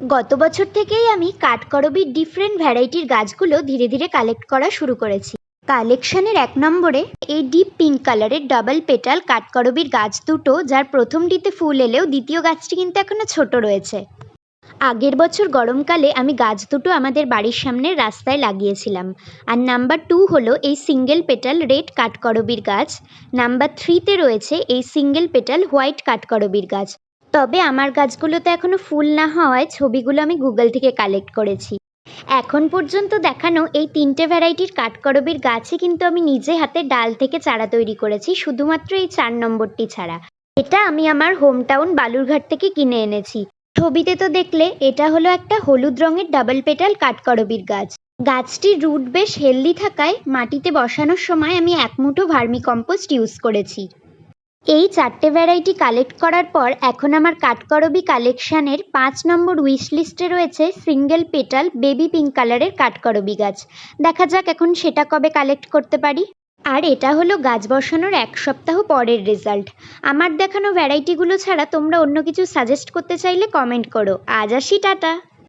গত বছর থেকেই আমি কাঠকরবির ডিফারেন্ট ভ্যারাইটির গাছগুলো ধীরে ধীরে কালেক্ট করা শুরু করেছি। কালেকশনের এক নম্বরে এই ডিপ পিঙ্ক কালারের ডাবল পেটাল কাঠকরবির গাছ দুটো, যার প্রথমটিতে ফুল এলেও দ্বিতীয় গাছটি কিন্তু এখনও ছোট রয়েছে। আগের বছর গরমকালে আমি গাছ দুটো আমাদের বাড়ির সামনের রাস্তায় লাগিয়েছিলাম। আর নাম্বার টু হলো এই সিঙ্গেল পেটাল রেড কাঠকরবির গাছ। নাম্বার থ্রিতে রয়েছে এই সিঙ্গেল পেটাল হোয়াইট কাঠকরবির গাছ। তবে আমার গাছগুলো তো এখনও ফুল না হওয়ায় ছবিগুলো আমি গুগল থেকে কালেক্ট করেছি। এখন পর্যন্ত দেখানো এই তিনটে ভ্যারাইটির কাঠকরবির গাছই কিন্তু আমি নিজে হাতে ডাল থেকে চারা তৈরি করেছি, শুধুমাত্র এই চার নম্বরটি ছাড়া। এটা আমি আমার হোম টাউন বালুরঘাট থেকে কিনে এনেছি। ছবিতে তো দেখলে এটা হলো একটা হলুদ রঙের ডাবল পেটাল কাঠকরবির গাছ। গাছটির রুট বেশ হেলদি থাকায় মাটিতে বসানোর সময় আমি এক মুঠো ভার্মি কম্পোস্ট ইউজ করেছি। এই চারটে ভ্যারাইটি কালেক্ট করার পর এখন আমার কাঠকরবি কালেকশানের পাঁচ নম্বর উইশ লিস্টে রয়েছে সিঙ্গেল পেটাল বেবি পিঙ্ক কালারের কাঠকরবি গাছ। দেখা যাক এখন সেটা কবে কালেক্ট করতে পারি। আর এটা হলো গাছ বসানোর এক সপ্তাহ পরের রেজাল্ট আমার দেখানো ভ্যারাইটিগুলো ছাড়া তোমরা অন্য কিছু সাজেস্ট করতে চাইলে কমেন্ট করো। আজ আসি, টাটা!